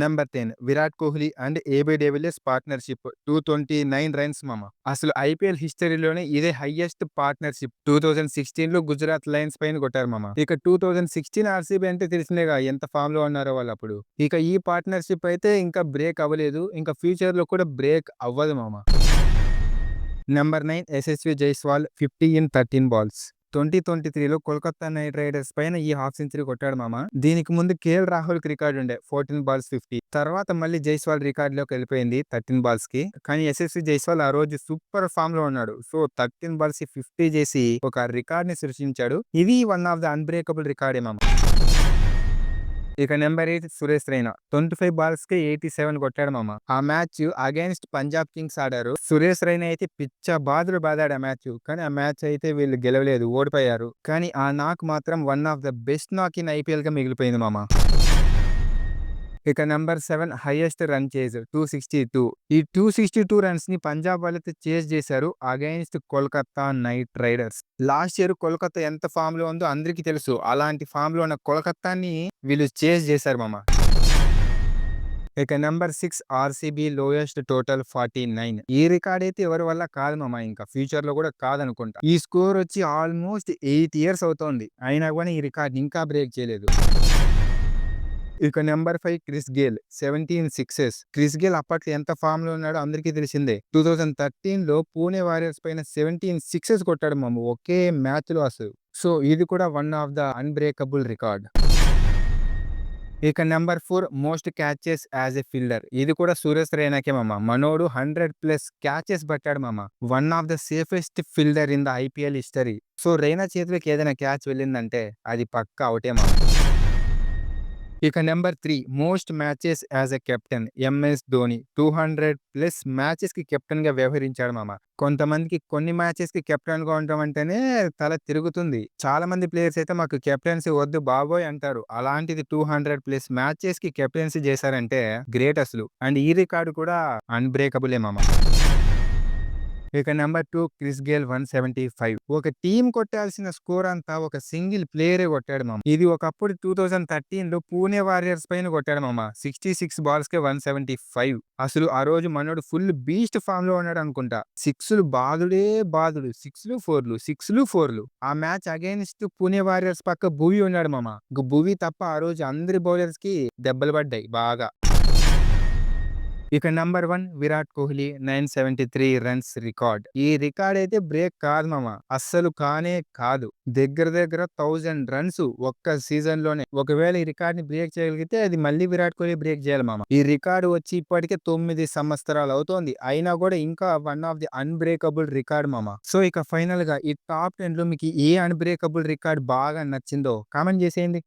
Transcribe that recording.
Number ten. Virat Kohli and AB de Villiers partnership. Two twenty nine runs మామ. అసలు IPL హిస్టరీలోనే ఇదే highest partnership. Two thousand సిక్స్టీన్లో Gujarat Lions పైన కొట్టారు మామ. ఇక టూ థౌజండ్ సిక్స్టీన్ ఆర్సీబీ అంటే తెలిసిందేగా ఎంత ఫామ్లో ఉన్నారో వాళ్ళు అప్పుడు. ఇక ఈ పార్ట్నర్షిప్ అయితే ఇంకా బ్రేక్ అవ్వలేదు. ఇంకా ఫ్యూచర్లో కూడా బ్రేక్ అవ్వదు మామ. Number nine Yashasvi Jaiswal fifty in thirteen balls. Twenty twenty త్రీలో కోల్కతా నైట్ రైడర్స్ పైన ఈ హాఫ్ సెంచరీ కొట్టాడు మామ. దీనికి ముందు కేఎల్ రాహుల్కి రికార్డు ఉండే ఫోర్టీన్ బాల్స్ ఫిఫ్టీ. తర్వాత మళ్ళీ జైస్వాల్ రికార్డ్లోకి వెళ్ళిపోయింది థర్టీన్ బాల్స్కి కానీ ఎస్ఎస్సి జైస్వాల్ ఆ రోజు సూపర్ ఫామ్లో ఉన్నాడు. సో థర్టీన్ బాల్స్ ఫిఫ్టీ చేసి ఒక రికార్డ్ని సృష్టించాడు. ఇది వన్ ఆఫ్ ద అన్బ్రేకబుల్ రికార్డే మామ. ఇక number eight Suresh Raina. Twenty five బాల్స్కి eighty seven కొట్టాడు మామ. ఆ మ్యాచ్ అగైన్స్ట్ పంజాబ్ కింగ్స్ ఆడారు. సురేష్ రైనా అయితే పిచ్చ బాధలు బాదాడు ఆ మ్యాచ్. కానీ ఆ మ్యాచ్ అయితే వీళ్ళు గెలవలేదు ఓడిపోయారు. కానీ ఆ నాక్ మాత్రం one of the best knock in ఐపీఎల్గా మిగిలిపోయింది మామ. ఇక number seven highest run chase two sixty two. ఈ టూ సిక్స్టీ టూ రన్స్ని పంజాబ్ వాళ్ళైతే చేజ్ చేశారు against Kolkata Knight Riders. Last year Kolkata ఎంత ఫామ్లో ఉందో అందరికీ తెలుసు. అలాంటి ఫామ్లో ఉన్న కోల్కతాని వీళ్ళు చేజ్ చేశారు మామ. ఇక number six RCB lowest total forty nine. ఈ రికార్డ్ అయితే ఎవరి వల్ల కాదు మామ ఇంకా ఫ్యూచర్లో కూడా కాదనుకుంటా. ఈ స్కోర్ వచ్చి ఆల్మోస్ట్ ఎయిట్ ఇయర్స్ అవుతోంది. అయినా కూడా ఈ రికార్డ్ ఇంకా బ్రేక్ చేయలేదు. ఇక number five Chris Gayle seventeen sixes. Chris Gayle అప్పట్లో ఎంత ఫామ్లో ఉన్నాడో అందరికీ తెలిసిందే. టూ థౌజండ్ థర్టీన్లో పూణే వారియర్స్ పైన సెవెంటీన్ సిక్సెస్ కొట్టాడు మామ ఒకే మ్యాచ్లో అసలు. సో ఇది కూడా one of the unbreakable record. ఇక number four most catches as a fielder. ఇది కూడా సూర్యస్ రైనాకే మామ. మనోడు హండ్రెడ్ ప్లస్ క్యాచెస్ పట్టాడు మామ. One of the safest fielder in the IPL history. So Raina చేతిలోకి ఏదైనా క్యాచ్ వెళ్ళిందంటే అది పక్క అవుటే మామ. ఇక number three most matches as a captain. MS Dhoni two hundred plus మ్యాచెస్కి కెప్టెన్గా వ్యవహరించాడు మామ. కొంతమందికి కొన్ని మ్యాచెస్కి కెప్టెన్గా ఉండటం అంటేనే తల తిరుగుతుంది. చాలా మంది ప్లేయర్స్ అయితే మాకు కెప్టెన్సీ వద్దు బాబోయ్ అంటారు. అలాంటిది టూ హండ్రెడ్ ప్లస్ మ్యాచెస్కి కెప్టెన్సీ చేశారంటే గ్రేట్ అసలు. అండ్ ఈ రికార్డు కూడా అన్బ్రేకబులే మామ. ఇక number two Chris Gayle one seventy five. ఒక టీం కొట్టాల్సిన స్కోర్ అంతా ఒక సింగిల్ ప్లేయరే కొట్టాడు మామ. ఇది ఒకప్పుడు టూ థౌజండ్ థర్టీన్లో పూణే వారియర్స్ పైన కొట్టాడు మామ. సిక్స్టీ సిక్స్ బాల్స్ కే వన్ సెవెంటీ ఫైవ్. అసలు ఆ రోజు మనోడు ఫుల్ బీస్ట్ ఫామ్లో ఉన్నాడు అనుకుంటా. సిక్స్లు బాదుడే బాదుడు సిక్స్లు ఫోర్లు సిక్స్లు ఫోర్లు. ఆ మ్యాచ్ అగైన్స్ట్ పూణే వారియర్స్ పక్క భూవి ఉన్నాడు మామ. భూవి తప్ప ఆ రోజు అందరి బౌలర్స్కి దెబ్బలు పడ్డాయి బాగా. ఇక number one Virat Kohli nine seventy three runs record. ఈ రికార్డ్ అయితే బ్రేక్ కాదు మామ. అస్సలు కానే కాదు. దగ్గర దగ్గర థౌజండ్ రన్స్ ఒక్క సీజన్లోనే ఒకవేళ ఈ రికార్డ్ని బ్రేక్ చేయగలిగితే అది మళ్ళీ విరాట్ కోహ్లీ బ్రేక్ చేయాలి మామ. ఈ రికార్డు వచ్చి ఇప్పటికే తొమ్మిది సంవత్సరాలు అవుతోంది. అయినా కూడా ఇంకా one of the unbreakable record మామ. సో ఇక ఫైనల్గా ఈ టాప్ టెన్లో మీకు ఏ అన్బ్రేకబుల్ రికార్డ్ బాగా నచ్చిందో కామెంట్ చేసేయండి.